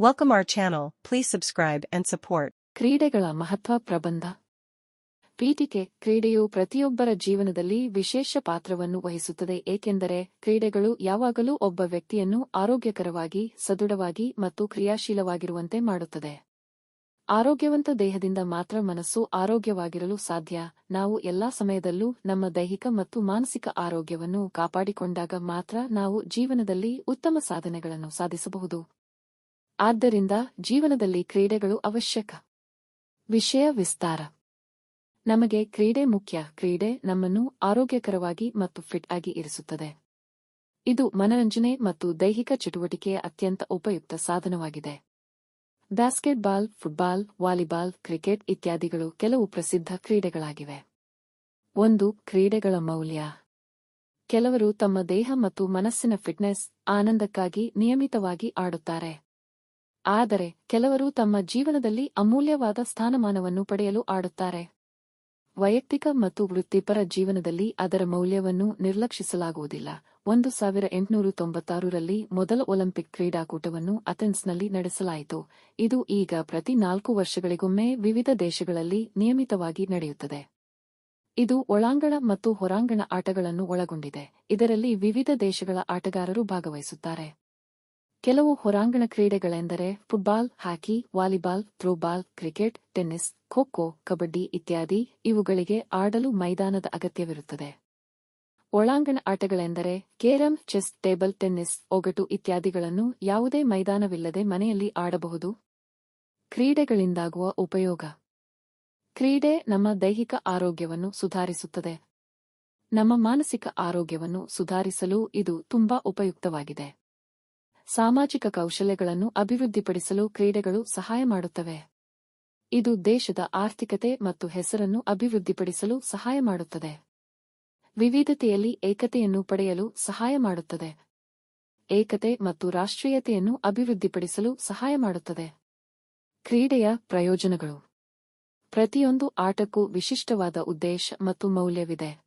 Welcome our channel, please subscribe and support. ಕ್ರೀಡೆಗಳ ಮಹತ್ವ ಪ್ರಬಂಧ. ಪೀಠಿಕೆ ಕ್ರೀಡೆಯು ಪ್ರತಿಯೊಬ್ಬರ ಜೀವನದಲ್ಲಿ ವಿಶೇಷ ಪಾತ್ರವನ್ನು ವಹಿಸುತ್ತದೆ ಏಕೆಂದರೆ ಕ್ರೀಡೆಗಳು ಯಾವಾಗಲೂ ಒಬ್ಬ ವ್ಯಕ್ತಿಯನ್ನು ಆರೋಗ್ಯಕರವಾಗಿ ಸದೃಢವಾಗಿ ಮತ್ತು ಕ್ರಿಯಾಶೀಲವಾಗಿರುವಂತೆ ಮಾಡುತ್ತದೆ. ಆರೋಗ್ಯವಂತ ದೇಹದಿಂದ ಮಾತ್ರ ಮನಸ್ಸು ಆರೋಗ್ಯವಾಗಿರಲು ಸಾಧ್ಯ. ನಾವು ಎಲ್ಲಾ ಸಮಯದಲ್ಲೂ ನಮ್ಮ ದೈಹಿಕ ಮತ್ತು ಮಾನಸಿಕ ಆರೋಗ್ಯವನ್ನು ಕಾಪಾಡಿಕೊಂಡಾಗ ಮಾತ್ರ ನಾವು ಜೀವನದಲ್ಲಿ ಉತ್ತಮ ಸಾಧನೆಗಳನ್ನು ಸಾಧಿಸಬಹುದು. ಆದ್ದರಿಂದ ಜೀವನದಲ್ಲಿ ಕ್ರೀಡೆಗಳು ಅವಶ್ಯಕ. ವಿಷಯ ವಿಸ್ತಾರ. ನಮಗೆ ಕ್ರೀಡೆ ಮುಖ್ಯ. ಕ್ರೀಡೆ ನಮ್ಮನ್ನು ಆರೋಗ್ಯಕರವಾಗಿ ಮತ್ತು ಫಿಟ್ ಆಗಿ ಇರಿಸುತ್ತದೆ. ಇದು ಮನರಂಜನೆ ಮತ್ತು ದೈಹಿಕ ಚಟುವಟಿಕೆಯ ಅತ್ಯಂತ ಉಪಯುಕ್ತ ಸಾಧನವಾಗಿದೆ. ಬ್ಯಾಸ್ಕೆಟ್ಬಾಲ್, ಫುಟ್ಬಾಲ್, ವಾಲಿಬಾಲ್, ಕ್ರಿಕೆಟ್ ಇತ್ಯಾದಿಗಳು ಕೆಲವು ಪ್ರಸಿದ್ಧ ಕ್ರೀಡೆಗಳಾಗಿವೆ. ಒಂದು, ಕ್ರೀಡೆಗಳ ಮೌಲ್ಯ. ಕೆಲವರು ತಮ್ಮ ದೇಹ ಮತ್ತು ಮನಸ್ಸಿನ ಫಿಟ್ನೆಸ್ ಆನಂದಕ್ಕಾಗಿ ನಿಯಮಿತವಾಗಿ ಆಡುತ್ತಾರೆ. ಆದರೆ ಕೆಲವರು ತಮ್ಮ ಜೀವನದಲ್ಲಿ ಅಮೂಲ್ಯವಾದ ಸ್ಥಾನಮಾನವನ್ನು ಪಡೆಯಲು ಆಡುತ್ತಾರೆ. ವೈಯಕ್ತಿಕ ಮತ್ತು ವೃತ್ತಿಪರ ಜೀವನದಲ್ಲಿ ಅದರ ಮೌಲ್ಯವನ್ನು ನಿರ್ಲಕ್ಷಿಸಲಾಗುವುದಿಲ್ಲ. ಒಂದು ಸಾವಿರ ಎಂಟುನೂರ ತೊಂಬತ್ತಾರರಲ್ಲಿ ಮೊದಲ ಒಲಿಂಪಿಕ್ ಕ್ರೀಡಾಕೂಟವನ್ನು ಅಥೆನ್ಸ್ನಲ್ಲಿ ನಡೆಸಲಾಯಿತು. ಇದು ಈಗ ಪ್ರತಿ ನಾಲ್ಕು ವರ್ಷಗಳಿಗೊಮ್ಮೆ ವಿವಿಧ ದೇಶಗಳಲ್ಲಿ ನಿಯಮಿತವಾಗಿ ನಡೆಯುತ್ತದೆ. ಇದು ಒಳಾಂಗಣ ಮತ್ತು ಹೊರಾಂಗಣ ಆಟಗಳನ್ನು ಒಳಗೊಂಡಿದೆ. ಇದರಲ್ಲಿ ವಿವಿಧ ದೇಶಗಳ ಆಟಗಾರರು ಭಾಗವಹಿಸುತ್ತಾರೆ. ಕೆಲವು ಹೊರಾಂಗಣ ಕ್ರೀಡೆಗಳೆಂದರೆ football, hockey, volleyball, throwball, cricket, tennis, kho kho, kabaddi ಇತ್ಯಾದಿ. ಇವುಗಳಿಗೆ ಆಡಲು ಮೈದಾನದ ಅಗತ್ಯವಿರುತ್ತದೆ. ಒಳಾಂಗಣ ಆಟಗಳೆಂದರೆ ಕೇರಂ, ಚೆಸ್, ಟೇಬಲ್ ಟೆನ್ನಿಸ್, ಒಗಟು ಇತ್ಯಾದಿಗಳನ್ನು ಯಾವುದೇ ಮೈದಾನವಿಲ್ಲದೆ ಮನೆಯಲ್ಲಿ ಆಡಬಹುದು. ಕ್ರೀಡೆಗಳಿಂದಾಗುವ ಉಪಯೋಗ. ಕ್ರೀಡೆ ನಮ್ಮ ದೈಹಿಕ ಆರೋಗ್ಯವನ್ನು ಸುಧಾರಿಸುತ್ತದೆ. ನಮ್ಮ ಮಾನಸಿಕ ಆರೋಗ್ಯವನ್ನು ಸುಧಾರಿಸಲು ಇದು ತುಂಬಾ ಉಪಯುಕ್ತವಾಗಿದೆ. ಸಾಮಾಜಿಕ ಕೌಶಲ್ಯಗಳನ್ನು ಅಭಿವೃದ್ಧಿಪಡಿಸಲು ಕ್ರೀಡೆಗಳು ಸಹಾಯ ಮಾಡುತ್ತವೆ. ಇದು ದೇಶದ ಆರ್ಥಿಕತೆ ಮತ್ತು ಹೆಸರನ್ನು ಅಭಿವೃದ್ಧಿಪಡಿಸಲು ಸಹಾಯ ಮಾಡುತ್ತದೆ. ವಿವಿಧತೆಯಲ್ಲಿ ಏಕತೆಯನ್ನು ಪಡೆಯಲು ಸಹಾಯ ಮಾಡುತ್ತದೆ. ಏಕತೆ ಮತ್ತು ರಾಷ್ಟ್ರೀಯತೆಯನ್ನು ಅಭಿವೃದ್ಧಿಪಡಿಸಲು ಸಹಾಯ ಮಾಡುತ್ತದೆ. ಕ್ರೀಡೆಯ ಪ್ರಯೋಜನಗಳು. ಪ್ರತಿಯೊಂದು ಆಟಕ್ಕೂ ವಿಶಿಷ್ಟವಾದ ಉದ್ದೇಶ ಮತ್ತು ಮೌಲ್ಯವಿದೆ.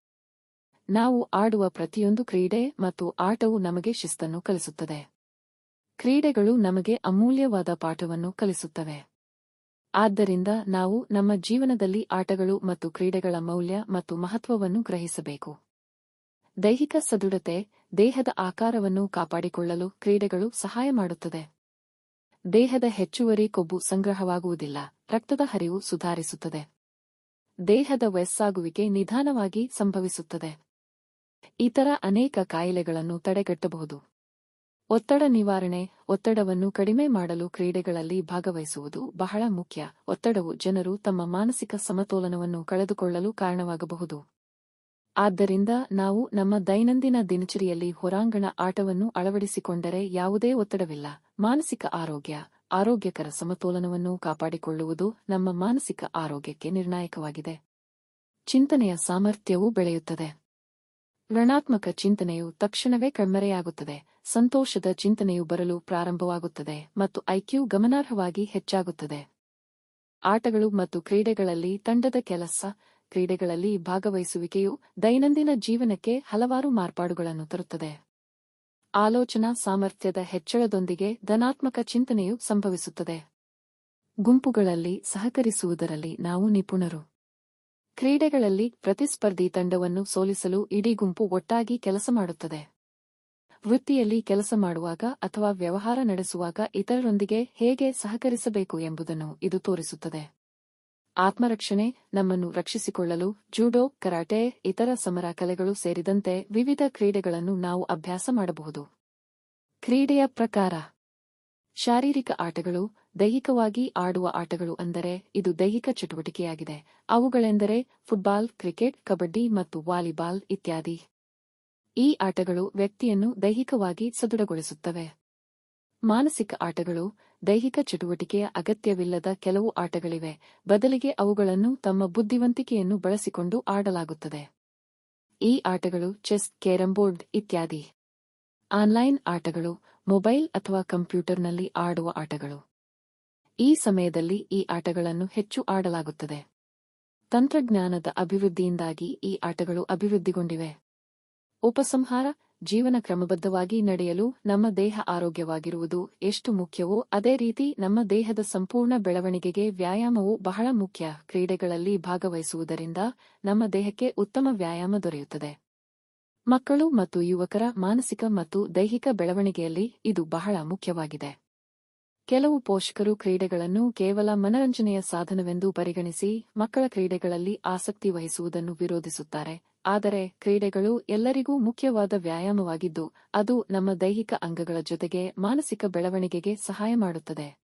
ನಾವು ಆಡುವ ಪ್ರತಿಯೊಂದು ಕ್ರೀಡೆ ಮತ್ತು ಆಟವು ನಮಗೆ ಶಿಸ್ತನ್ನು ಕಲಿಸುತ್ತದೆ. ಕ್ರೀಡೆಗಳು ನಮಗೆ ಅಮೂಲ್ಯವಾದ ಪಾಠವನ್ನು ಕಲಿಸುತ್ತವೆ. ಆದ್ದರಿಂದ ನಾವು ನಮ್ಮ ಜೀವನದಲ್ಲಿ ಆಟಗಳು ಮತ್ತು ಕ್ರೀಡೆಗಳ ಮೌಲ್ಯ ಮತ್ತು ಮಹತ್ವವನ್ನು ಗ್ರಹಿಸಬೇಕು. ದೈಹಿಕ ಸದೃಢತೆ, ದೇಹದ ಆಕಾರವನ್ನು ಕಾಪಾಡಿಕೊಳ್ಳಲು ಕ್ರೀಡೆಗಳು ಸಹಾಯ ಮಾಡುತ್ತದೆ. ದೇಹದ ಹೆಚ್ಚುವರಿ ಕೊಬ್ಬು ಸಂಗ್ರಹವಾಗುವುದಿಲ್ಲ, ರಕ್ತದ ಹರಿವು ಸುಧಾರಿಸುತ್ತದೆ. ದೇಹದ ವಯಸ್ಸಾಗುವಿಕೆ ನಿಧಾನವಾಗಿ ಸಂಭವಿಸುತ್ತದೆ. ಇತರ ಅನೇಕ ಕಾಯಿಲೆಗಳನ್ನು ತಡೆಗಟ್ಟಬಹುದು. ಒತ್ತಡ ನಿವಾರಣೆ ಒತ್ತಡವನ್ನು ಕಡಿಮೆ ಮಾಡಲು ಕ್ರೀಡೆಗಳಲ್ಲಿ ಭಾಗವಹಿಸುವುದು ಬಹಳ ಮುಖ್ಯ. ಒತ್ತಡವು ಜನರು ತಮ್ಮ ಮಾನಸಿಕ ಸಮತೋಲನವನ್ನು ಕಳೆದುಕೊಳ್ಳಲು ಕಾರಣವಾಗಬಹುದು. ಆದ್ದರಿಂದ ನಾವು ನಮ್ಮ ದೈನಂದಿನ ದಿನಚರಿಯಲ್ಲಿ ಹೊರಾಂಗಣ ಆಟವನ್ನು ಅಳವಡಿಸಿಕೊಂಡರೆ ಯಾವುದೇ ಒತ್ತಡವಿಲ್ಲ. ಮಾನಸಿಕ ಆರೋಗ್ಯ, ಆರೋಗ್ಯಕರ ಸಮತೋಲನವನ್ನು ಕಾಪಾಡಿಕೊಳ್ಳುವುದು ನಮ್ಮ ಮಾನಸಿಕ ಆರೋಗ್ಯಕ್ಕೆ ನಿರ್ಣಾಯಕವಾಗಿದೆ. ಚಿಂತನೆಯ ಸಾಮರ್ಥ್ಯವೂ ಬೆಳೆಯುತ್ತದೆ. ಋಣಾತ್ಮಕ ಚಿಂತನೆಯು ತಕ್ಷಣವೇ ಕಣ್ಮರೆಯಾಗುತ್ತದೆ. ಸಂತೋಷದ ಚಿಂತನೆಯು ಬರಲು ಪ್ರಾರಂಭವಾಗುತ್ತದೆ ಮತ್ತು ಐಕ್ಯೂ ಗಮನಾರ್ಹವಾಗಿ ಹೆಚ್ಚಾಗುತ್ತದೆ. ಆಟಗಳು ಮತ್ತು ಕ್ರೀಡೆಗಳಲ್ಲಿ ತಂಡದ ಕೆಲಸ, ಕ್ರೀಡೆಗಳಲ್ಲಿ ಭಾಗವಹಿಸುವಿಕೆಯು ದೈನಂದಿನ ಜೀವನಕ್ಕೆ ಹಲವಾರು ಮಾರ್ಪಾಡುಗಳನ್ನು ತರುತ್ತದೆ. ಆಲೋಚನಾ ಸಾಮರ್ಥ್ಯದ ಹೆಚ್ಚಳದೊಂದಿಗೆ ಧನಾತ್ಮಕ ಚಿಂತನೆಯು ಸಂಭವಿಸುತ್ತದೆ. ಗುಂಪುಗಳಲ್ಲಿ ಸಹಕರಿಸುವುದರಲ್ಲಿ ನಾವು ನಿಪುಣರು. ಕ್ರೀಡೆಗಳಲ್ಲಿ ಪ್ರತಿಸ್ಪರ್ಧಿ ತಂಡವನ್ನು ಸೋಲಿಸಲು ಇಡೀ ಗುಂಪು ಒಟ್ಟಾಗಿ ಕೆಲಸ ಮಾಡುತ್ತದೆ. ವೃತ್ತಿಯಲ್ಲಿ ಕೆಲಸ ಮಾಡುವಾಗ ಅಥವಾ ವ್ಯವಹಾರ ನಡೆಸುವಾಗ ಇತರರೊಂದಿಗೆ ಹೇಗೆ ಸಹಕರಿಸಬೇಕು ಎಂಬುದನ್ನು ಇದು ತೋರಿಸುತ್ತದೆ. ಆತ್ಮರಕ್ಷಣೆ, ನಮ್ಮನ್ನು ರಕ್ಷಿಸಿಕೊಳ್ಳಲು, ಜೂಡೋ, ಕರಾಟೆ, ಇತರ ಸಮರ ಕಲೆಗಳು ಸೇರಿದಂತೆ ವಿವಿಧ ಕ್ರೀಡೆಗಳನ್ನು ನಾವು ಅಭ್ಯಾಸ ಮಾಡಬಹುದು. ಕ್ರೀಡೆಯ ಪ್ರಕಾರ. ಶಾರೀರಿಕ ಆಟಗಳು, ದೈಹಿಕವಾಗಿ ಆಡುವ ಆಟಗಳು ಅಂದರೆ ಇದು ದೈಹಿಕ ಚಟುವಟಿಕೆಯಾಗಿದೆ. ಅವುಗಳೆಂದರೆ ಫುಟ್ಬಾಲ್, ಕ್ರಿಕೆಟ್, ಕಬಡ್ಡಿ ಮತ್ತು ವಾಲಿಬಾಲ್ ಇತ್ಯಾದಿ. ಈ ಆಟಗಳು ವ್ಯಕ್ತಿಯನ್ನು ದೈಹಿಕವಾಗಿ ಸದೃಢಗೊಳಿಸುತ್ತವೆ. ಮಾನಸಿಕ ಆಟಗಳು ದೈಹಿಕ ಚಟುವಟಿಕೆಯ ಅಗತ್ಯವಿಲ್ಲದ ಕೆಲವು ಆಟಗಳಿವೆ. ಬದಲಿಗೆ ಅವುಗಳನ್ನು ತಮ್ಮ ಬುದ್ಧಿವಂತಿಕೆಯನ್ನು ಬಳಸಿಕೊಂಡು ಆಡಲಾಗುತ್ತದೆ. ಈ ಆಟಗಳು ಚೆಸ್ ಕೇರಂಬೋರ್ಡ್ ಇತ್ಯಾದಿ. ಆನ್ಲೈನ್ ಆಟಗಳು, ಮೊಬೈಲ್ ಅಥವಾ ಕಂಪ್ಯೂಟರ್ನಲ್ಲಿ ಆಡುವ ಆಟಗಳು. ಈ ಸಮಯದಲ್ಲಿ ಈ ಆಟಗಳನ್ನು ಹೆಚ್ಚು ಆಡಲಾಗುತ್ತದೆ. ತಂತ್ರಜ್ಞಾನದ ಅಭಿವೃದ್ಧಿಯಿಂದಾಗಿ ಈ ಆಟಗಳು ಅಭಿವೃದ್ಧಿಗೊಂಡಿವೆ. ಉಪಸಂಹಾರ, ಜೀವನ ಕ್ರಮಬದ್ಧವಾಗಿ ನಡೆಯಲು ನಮ್ಮ ದೇಹ ಆರೋಗ್ಯವಾಗಿರುವುದು ಎಷ್ಟು ಮುಖ್ಯವೋ ಅದೇ ರೀತಿ ನಮ್ಮ ದೇಹದ ಸಂಪೂರ್ಣ ಬೆಳವಣಿಗೆಗೆ ವ್ಯಾಯಾಮವು ಬಹಳ ಮುಖ್ಯ ಕ್ರೀಡೆಗಳಲ್ಲಿ ಭಾಗವಹಿಸುವುದರಿಂದ ನಮ್ಮ ದೇಹಕ್ಕೆ ಉತ್ತಮ ವ್ಯಾಯಾಮ ದೊರೆಯುತ್ತದೆ. ಮಕ್ಕಳು ಮತ್ತು ಯುವಕರ ಮಾನಸಿಕ ಮತ್ತು ದೈಹಿಕ ಬೆಳವಣಿಗೆಯಲ್ಲಿ ಇದು ಬಹಳ ಮುಖ್ಯವಾಗಿದೆ. ಕೆಲವು ಪೋಷಕರು ಕ್ರೀಡೆಗಳನ್ನು ಕೇವಲ ಮನರಂಜನೆಯ ಸಾಧನವೆಂದು ಪರಿಗಣಿಸಿ ಮಕ್ಕಳ ಕ್ರೀಡೆಗಳಲ್ಲಿ ಆಸಕ್ತಿ ವಹಿಸುವುದನ್ನು ವಿರೋಧಿಸುತ್ತಾರೆ. ಆದರೆ ಕ್ರೀಡೆಗಳು ಎಲ್ಲರಿಗೂ ಮುಖ್ಯವಾದ ವ್ಯಾಯಾಮವಾಗಿದ್ದು, ಅದು ನಮ್ಮ ದೈಹಿಕ ಅಂಗಗಳ ಜೊತೆಗೆ ಮಾನಸಿಕ ಬೆಳವಣಿಗೆಗೆ ಸಹಾಯ ಮಾಡುತ್ತದೆ.